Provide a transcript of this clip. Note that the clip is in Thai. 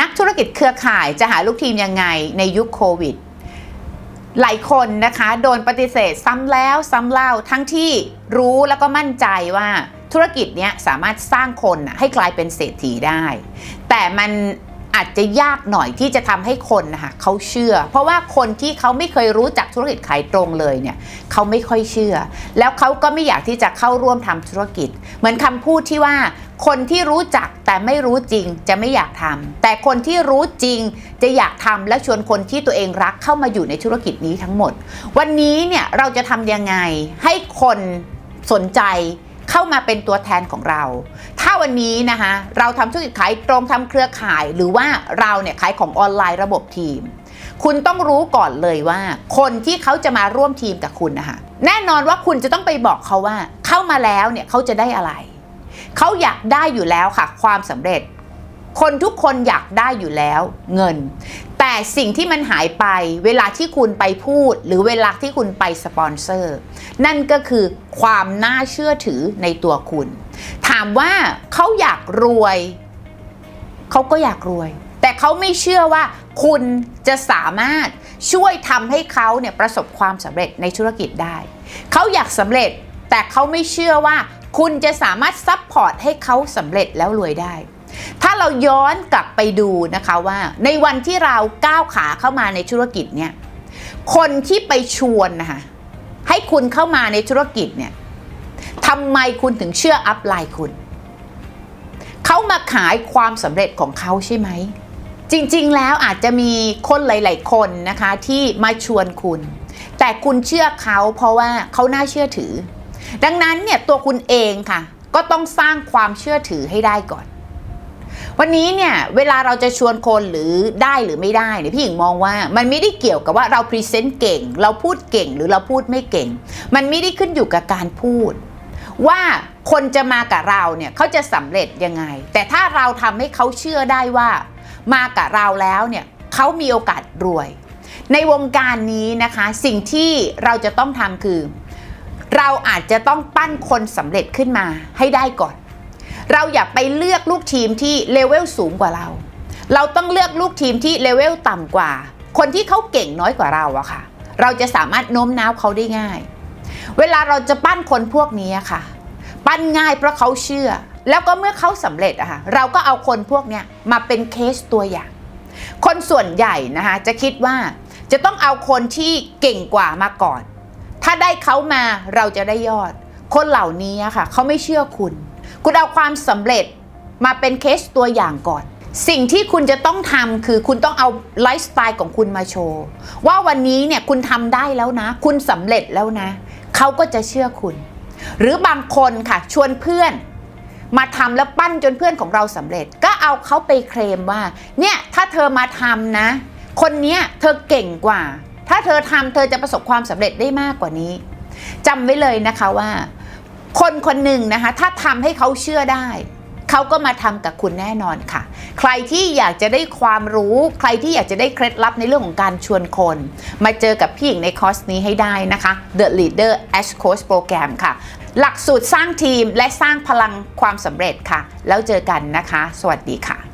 นักธุรกิจเครือข่ายจะหาลูกทีมยังไงในยุคโควิด หลายคนนะคะโดนปฏิเสธซ้ำแล้วซ้ำเล่าทั้งที่รู้แล้วก็มั่นใจว่าธุรกิจเนี้ยสามารถสร้างคนให้กลายเป็นเศรษฐีได้ แต่มัน อาจจะยากหน่อยที่จะทำให้คนนะคะเขาเชื่อ เพราะว่าคนที่เขาไม่เคยรู้จักธุรกิจขายตรงเลยเนี่ยเขาไม่ค่อยเชื่อ แล้วเขาก็ไม่อยากที่จะเข้าร่วมทำธุรกิจ เหมือนคำพูดที่ว่า คนที่รู้จักแต่ไม่รู้จริงจะไม่อยากทำแต่คนที่รู้จริงจะอยากทำและชวนคนที่ตัวเองรักเข้ามาอยู่ในธุรกิจนี้ทั้งหมด วันนี้เนี่ยเราจะทำยังไงให้คนสนใจ เข้ามาเป็นตัวแทนของเรา ถ้าวันนี้นะคะเราทำธุรกิจขายตรงทำเครือข่าย หรือว่าเราเนี่ยขายของออนไลน์ระบบทีม คุณต้องรู้ก่อนเลยว่า คนที่เขาจะมาร่วมทีมกับคุณนะคะแน่นอนว่าคุณจะต้องไปบอกเขาว่า เข้ามาแล้วเนี่ยเขาจะได้อะไรเขาอยากได้อยู่แล้วค่ะ ความสำเร็จ คนทุกคนอยากได้อยู่แล้ว เงิน แต่สิ่งที่มันหายไปเวลาที่คุณไปพูด หรือเวลาที่คุณไปสปอนเซอร์ นั่นก็คือความน่าเชื่อถือในตัวคุณ ถามว่าเขาอยากรวย เขาก็อยากรวย แต่เขาไม่เชื่อว่าคุณจะสามารถช่วยทำให้เขาเนี่ยประสบความสำเร็จในธุรกิจได้ เขาอยากสำเร็จแต่เขาไม่เชื่อว่าคุณจะสามารถซัพพอร์ตให้เขาสำเร็จแล้วรวยได้ ถ้าเราย้อนกลับไปดูนะคะว่า ในวันที่เราก้าวขาเข้ามาในธุรกิจเนี่ยคนที่ไปชวนนะคะให้คุณเข้ามาในธุรกิจเนี่ยทำไมคุณถึงเชื่ออัพไลน์คุณ เขามาขายความสำเร็จของเขาใช่ไหม จริงๆแล้วอาจจะมีคนหลาย ๆ คนนะคะที่มาชวนคุณ แต่คุณเชื่อเขาเพราะว่าเขาน่าเชื่อถือ ดังนั้นเนี่ยตัวคุณเองค่ะ ก็ต้องสร้างความเชื่อถือให้ได้ก่อน วันนี้เนี่ยเวลาเราจะชวนคนหรือได้หรือไม่ได้เนี่ยพี่หญิงมองว่ามันไม่ได้เกี่ยวกับว่าเราพรีเซนต์เก่ง เราพูดเก่งหรือเราพูดไม่เก่ง มันไม่ได้ขึ้นอยู่กับการพูด ว่าคนจะมากับเราเนี่ยเขาจะสำเร็จยังไง แต่ถ้าเราทำให้เขาเชื่อได้ว่า มากับเราแล้วเนี่ยเขามีโอกาสรวย ในวงการนี้นะคะสิ่งที่เราจะต้องทำคือ เราอาจจะต้องปั้นคนสำเร็จขึ้นมาให้ได้ก่อน เราอย่าไปเลือกลูกทีมที่เลเวลสูงกว่าเรา เราต้องเลือกลูกทีมที่เลเวลต่ำกว่า คนที่เขาเก่งน้อยกว่าเราอะค่ะ เราจะสามารถโน้มน้าวเขาได้ง่าย เวลาเราจะปั้นคนพวกนี้อะค่ะ ปั้นง่ายเพราะเขาเชื่อ แล้วก็เมื่อเขาสำเร็จอะค่ะเราก็เอาคนพวกนี้มาเป็นเคสตัวอย่าง คนส่วนใหญ่นะคะจะคิดว่าจะต้องเอาคนที่เก่งกว่ามาก่อน ถ้าได้เขามาเราจะได้ยอด คนเหล่านี้ค่ะ เขาไม่เชื่อคุณ คุณเอาความสำเร็จมาเป็นเคสตัวอย่างก่อน สิ่งที่คุณจะต้องทำคือคุณต้องเอาไลฟ์สไตล์ของคุณมาโชว์ ว่าวันนี้เนี่ยคุณทำได้แล้วนะ คุณสำเร็จแล้วนะ เขาก็จะเชื่อคุณ หรือบางคนค่ะชวนเพื่อนมาทำแล้วปั้นจนเพื่อนของเราสำเร็จ ก็เอาเขาไปเคลมว่า เนี่ยถ้าเธอมาทำนะ คนนี้เธอเก่งกว่า ถ้าเธอทำเธอจะประสบความสำเร็จได้มากกว่านี้จำไว้เลยนะคะว่า คนคนหนึ่งนะคะ ถ้าทำให้เขาเชื่อได้เขาก็มาทำกับคุณแน่นอนค่ะ ใครที่อยากจะได้ความรู้ ใครที่อยากจะได้เคล็ดลับในเรื่องของการชวนคน มาเจอกับพี่หญิงในคอร์สนี้ให้ได้นะคะ The Leader As Coach Program ค่ะ หลักสูตรสร้างทีมและสร้างพลังความสำเร็จค่ะ แล้วเจอกันนะคะ สวัสดีค่ะ